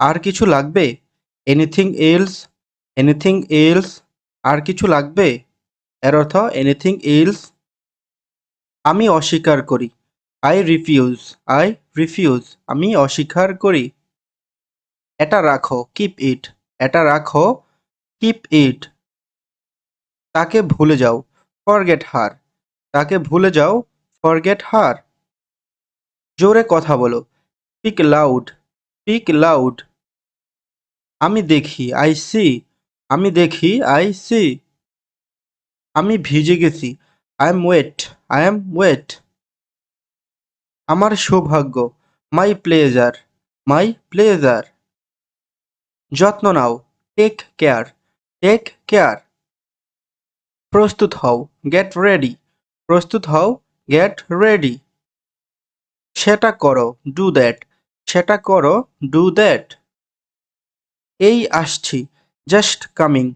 আর কিছু লাগবে? Anything else anything else আর কিছু লাগবে? এর অর্থ এনিথিং এলস আমি অস্বীকার করি। আই রিফিউজ আই রিফিউজ আমি অস্বীকার করি। এটা রাখো। কিপ ইট এটা রাখো। কিপ ইট তাকে ভুলে যাও। ফরগেট হার তাকে ভুলে যাও। ফরগেট হার জোরে কথা বলো। স্পিক লাউড স্পিক লাউড আমি দেখি আই সি আমি দেখি আই সি আমি ভিজে গেছি। I am wet I am wet আমার সৌভাগ্য। মাই প্লেজার মাই প্লেজার যত্ন নাও। টেক কেয়ার টেক কেয়ার প্রস্তুত হও। গেট রেডি প্রস্তুত হও। গেট রেডি সেটা করো। ডু দ্যাট সেটা করো। ডু দ্যাট এই আসছি জাস্ট কামিং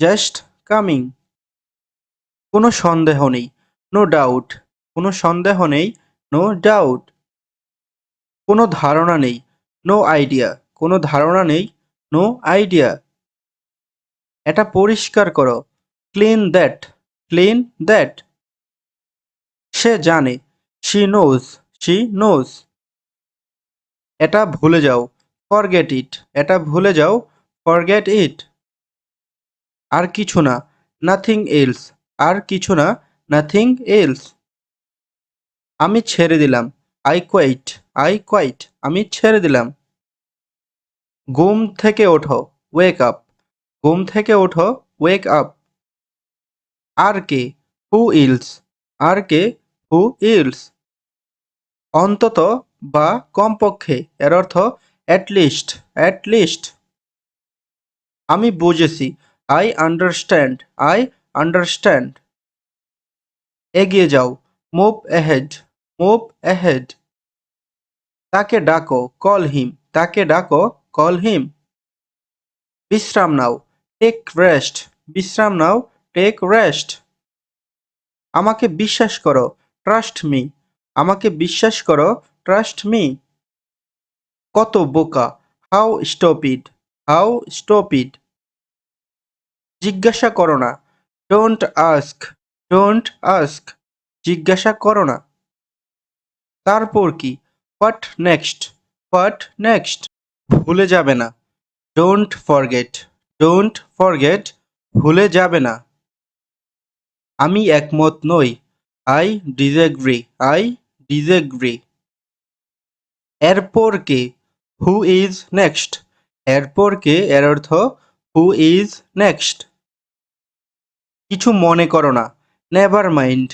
জাস্ট কামিং কোনো সন্দেহ নেই নো ডাউট কোনো সন্দেহ নেই নো ডাউট কোনো ধারণা নেই নো আইডিয়া কোনো ধারণা নেই নো আইডিয়া এটা পরিষ্কার করো ক্লিন দ্যাট ক্লিন দ্যাট সে জানে শি নোজ শি নোজ এটা ভুলে যাও ফরগেট ইট এটা ভুলে যাও। ফরগেট ইট আর কিছু না। নাথিং এলস আর কিছু না। নাথিং এলস আমি ছেড়ে দিলাম। আই কোয়াইট আই কোয়াইট আমি ছেড়ে দিলাম। ঘুম থেকে ওঠো। ওয়েক আপ ঘুম থেকে ওঠো। ওয়েক আপ আর কে? হু ইলস আর কে? হু ইলস অন্তত বা কমপক্ষে। এর অর্থ অ্যাটলিস্ট অ্যাটলিস্ট আমি বুঝেছি। আই আন্ডারস্ট্যান্ড আই আন্ডারস্ট্যান্ড এগিয়ে যাও। মুভ অ্যাহেড মুভ অ্যাহেড তাকে ডাকো কল হিম তাকে ডাকো কল হিম বিশ্রাম নাও। টেক রেস্ট বিশ্রাম নাও। টেক রেস্ট আমাকে বিশ্বাস করো। ট্রাস্ট মি আমাকে বিশ্বাস করো। ট্রাস্ট মি কত বোকা? হাউ স্টপিড হাউ স্টপিড জিজ্ঞাসা করো না। Don't ask. Don't ask. জিজ্ঞাসা করো না। তারপর কি? What next? What next? ভুলে যাবে না। Don't forget. Don't forget. ভুলে যাবে না। আমি একমত নই। আই ডিজেগ্রি আই ডিজেগ্রি এরপর কে? হু ইজ নেক্সট এরপর কে? এর অর্থ হু ইজ নেক্সট কিছু মনে করো না। নেভার মাইন্ড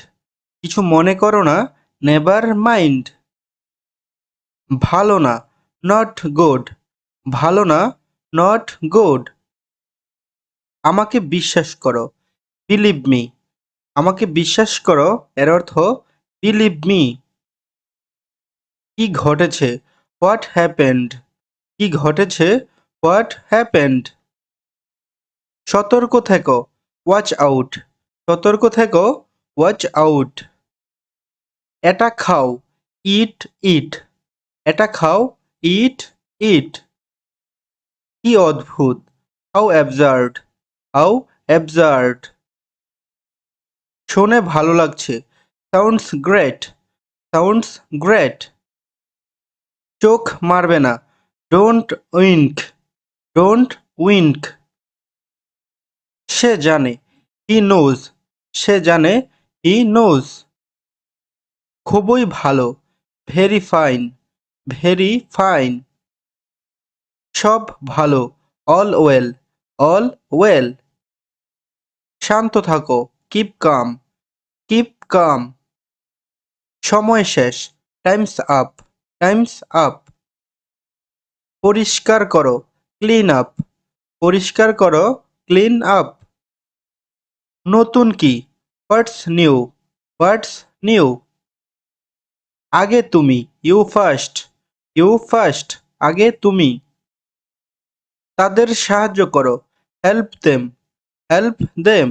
কিছু মনে করো না। নেভার মাইন্ড ভালো না। নট গুড ভালো না। নট গুড আমাকে বিশ্বাস করো। বিলিভ মি আমাকে বিশ্বাস করো। এর অর্থ বিলিভ মি কি ঘটেছে? হোয়াট হ্যাপেন্ড কি ঘটেছে? হোয়াট হ্যাপেন্ড সতর্ক থেকো। ওয়াচ আউট সতর্ক থেকো। ওয়াচ আউট এটা খাও। ইট ইট এটা খাও। ইট ইট কি অদ্ভুত। হাউ অ্যাবজার্ড হাউ অ্যাবজার্ড শুনে ভালো লাগছে। সাউন্ডস গ্রেট সাউন্ডস গ্রেট চোখ মারবে না। ডোন্ট উইঙ্ক ডোন্ট উইঙ্ক সে জানে হি নোজ সে জানে হি নোজ খুবই ভালো ভেরি ফাইন ভেরি ফাইন সব ভালো অল ওয়েল অল ওয়েল শান্ত থাকো কিপ কাম কিপ কাম সময় শেষ টাইমস আপ টাইমস আপ পরিষ্কার করো ক্লিন আপ পরিষ্কার করো ক্লিন আপ নতুন কি? হোয়াটস নিউ হোয়াটস নিউ আগে তুমি ইউ ফার্স্ট ইউ ফার্স্ট আগে তুমি। তাদের সাহায্য করো হেল্প দেম হেল্প দেম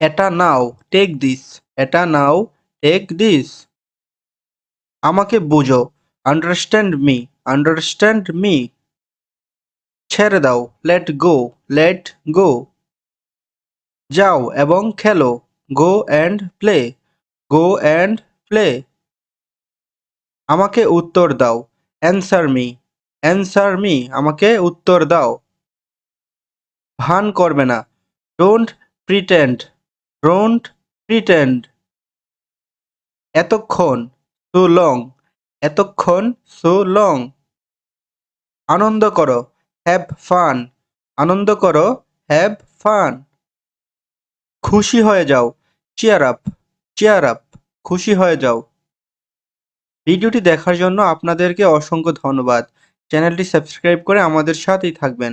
এটা নাও টেক দিস এটা নাও টেক দিস আমাকে বুঝো আন্ডারস্ট্যান্ড মি আন্ডারস্ট্যান্ড মি ছেড়ে দাও লেট গো লেট গো যাও এবং খেলো go and play go and play আমাকে উত্তর দাও অ্যান্সার মি অ্যান্সার মি আমাকে উত্তর দাও। ভান করবে না ডোন্ট প্রিটেন্ড ডোন্ট প্রিটেন্ড এতক্ষণ সো লং এতক্ষণ সো লং আনন্দ করো হ্যাভ ফান আনন্দ করো হ্যাভ ফান খুশি হয়ে যাও চেয়ার আপ চেয়ার আপ খুশি হয়ে যাও। ভিডিওটি দেখার জন্য আপনাদেরকে অসংখ্য ধন্যবাদ। চ্যানেলটি সাবস্ক্রাইব করে আমাদের সাথেই থাকবেন।